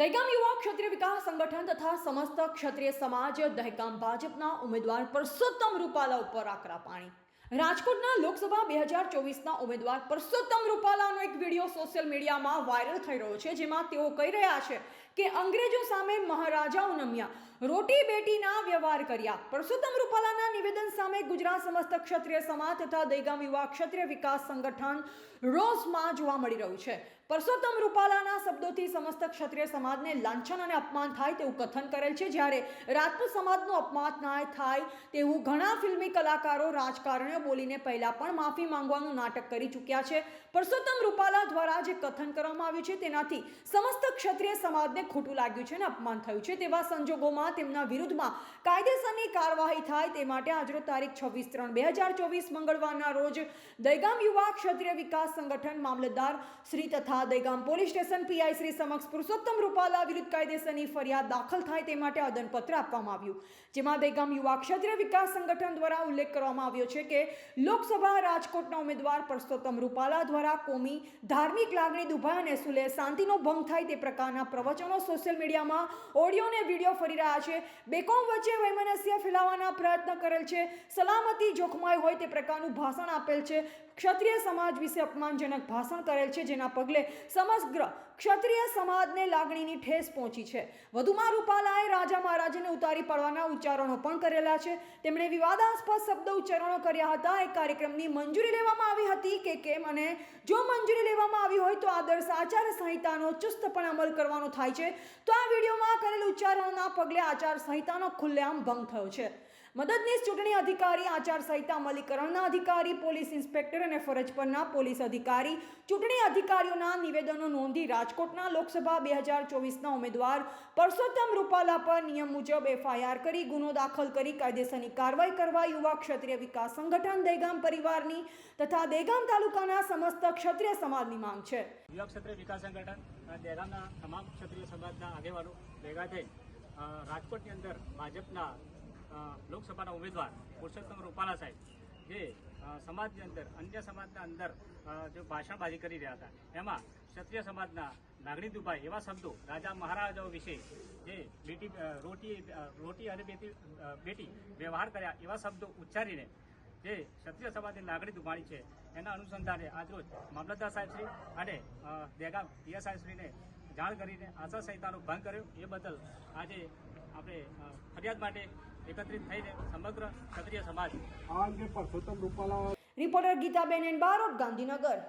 દહેગામ યુવા ક્ષત્રિય વિકાસ સંગઠન તથા સમસ્ત ક્ષત્રિય સમાજ દહેગામ ભાજપના ઉમેદવાર પરસોત્તમ રૂપાલા ઉપર આકરા પાણી. રાજકોટના લોકસભા બે હજાર ચોવીસના ઉમેદવાર પરસોત્તમ રૂપાલાનો એક વીડિયો સોશિયલ મીડિયામાં વાયરલ થઈ રહ્યો છે, જેમાં તેઓ કહી રહ્યા છે કે અંગ્રેજો સામે મહારાજાઓ નમ્યા, રોટી બેટીના વ્યવહાર કર્યા પરસોત્તમ રૂપાલાના નિવેદન સામે ગુજરાત સમસ્ત ક્ષત્રિય સમાજ તથા દૈગામ યુવા ક્ષત્રિય વિકાસ સંગઠન રોષમાં જોવા મળી રહ્યું છે. પરસોત્તમ રૂપાલાના શબ્દોથી સમસ્ત ક્ષત્રિય સમાજને લાંછન અને અપમાન થાય તેવું કથન કરેલ છે. જ્યારે રાજપૂત સમાજનું અપમાન ના થાય તેવું ઘણા ફિલ્મી કલાકારો રાજકારણીઓ બોલીને પહેલાં પણ માફી માંગવાનું નાટક કરી ચૂક્યા છે. પરસોત્તમ રૂપાલા દ્વારા જે કથન કરવામાં આવ્યું છે તેનાથી સમસ્ત ક્ષત્રિય સમાજને ખોટું લાગ્યું છે અને અપમાન થયું છે. તેવા સંજોગોમાં તેમના વિરુદ્ધમાં કાયદેસરની કાર્યવાહી થાય તે માટે આજરો તારીખ છવ્વીસ ત્રણ બે હજાર ચોવીસ મંગળવારના રોજ દહેગામ યુવા ક્ષત્રિય વિકાસ સંગઠન મામલતદાર શ્રી તથા Dehgam police station PI Shri સમક્ષ પુરુષોત્તમ રૂપાલા વિરુદ્ધ કાયદેસરની ફરિયાદ દાખલ થાય તે માટે આદનપત્ર આપવામાં આવ્યું. જેમાં દહેગામ યુવા ક્ષત્રિય વિકાસ સંગઠન દ્વારા ઉલ્લેખ કરવામાં આવ્યો છે કે લોકસભા રાજકોટના ઉમેદવાર પરસોત્તમ રૂપાલા દ્વારા કોમી ધાર્મિક લાગણી દુભાઈ અને સુલે શાંતિનો ભંગ થાય તે પ્રકારના પ્રવચનો સોશિયલ મીડિયામાં ઓડિયો અને વીડિયો ફરી રહ્યા છે. બેકોમ વચ્ચે વૈમનસ્ય ફેલાવવાના પ્રયત્ન કરેલ છે. સલામતી જોખમાઈ હોય તે પ્રકારનું ભાષણ આપેલ છે. ક્ષત્રિય સમાજ વિશે અપમાનજનક ભાષણ કરેલ છે, જેના પગલે સમગ્ર ક્ષત્રિય સમાજને લાગણીની ઠેસ પહોંચી છે. વધુમાં રૂપાલાએ રાજા મહારાજાને ઉતારી પાડવાના ઉચ્ચારણો પણ કરેલા છે. તેમણે વિવાદાસ્પદ શબ્દ ઉચ્ચારણો કર્યા હતા. એ કાર્યક્રમની મંજૂરી લેવામાં આવી હતી કે કેમ અને જો મંજૂરી લેવામાં આવી હોય તો આદર્શ આચાર સંહિતાનો ચુસ્તપણે અમલ કરવાનો થાય છે. તો આ વિડીયોમાં કરેલ ઉચ્ચારણોના પગલે આચાર સંહિતાનો ખુલ્લેઆમ ભંગ થયો છે. મદદનીશ ચૂંટણી અધિકારી આચાર સંહિતા અમલીકરણના અધિકારી, પોલીસ ઇન્સ્પેક્ટર અને ફરજ પરના પોલીસ અધિકારી, ચૂંટણી અધિકારીઓના નિવેદનો નોંધી રાજકોટના લોકસભા બે હજાર ચોવીસના ઉમેદવાર પરસોત્તમ રૂપાલા પર નિયમ મુજબ એફઆઈઆર કરી ગુનો દાખલ કરી કાયદેસરની કાર્યવાહી કરવા યુવા ક્ષત્રિય વિકાસ સંગઠન દહેગામ પરિવારની તથા દહેગામ તાલુકાના સમસ્ત ક્ષત્રિય સમાજની માંગ છે. યુવા ક્ષત્રિય વિકાસ સંગઠન અને તમામ ક્ષત્રિય સમાજના આગેવાનો ભેગા થઈ રાજકોટની અંદર ભાજપના લોકસભાના ઉમેદવાર પુરુષોત્તમ રૂપાલા સાહેબ, જે સમાજની અંદર, અન્ય સમાજના અંદર જે ભાષણબાજી કરી રહ્યા હતા. એમાં ક્ષત્રિય સમાજના નાગણી દુભાઈ એવા શબ્દો રાજા મહારાજાઓ વિશે જે બેટી રોટી રોટી અને બેટી બેટી વ્યવહાર કર્યા એવા શબ્દો ઉચ્ચારીને જે ક્ષત્રિય સમાજની લાગણી દુભાણી છે, એના અનુસંધાને આજરોજ મામલતદાર સાહેબશ્રી અને દેગામ પીએસ સાહેબશ્રીને જાણ કરીને આચાર સંહિતાનો ભંગ કર્યો. એ બદલ આજે આપણે ફરિયાદ માટે એકત્રિત થઈને સમગ્ર ક્ષત્રિય સમાજ આ અંગે પરસોત્તમ રૂપાલા રિપોર્ટર ગીતાબેન એન બારોટ ગાંધીનગર.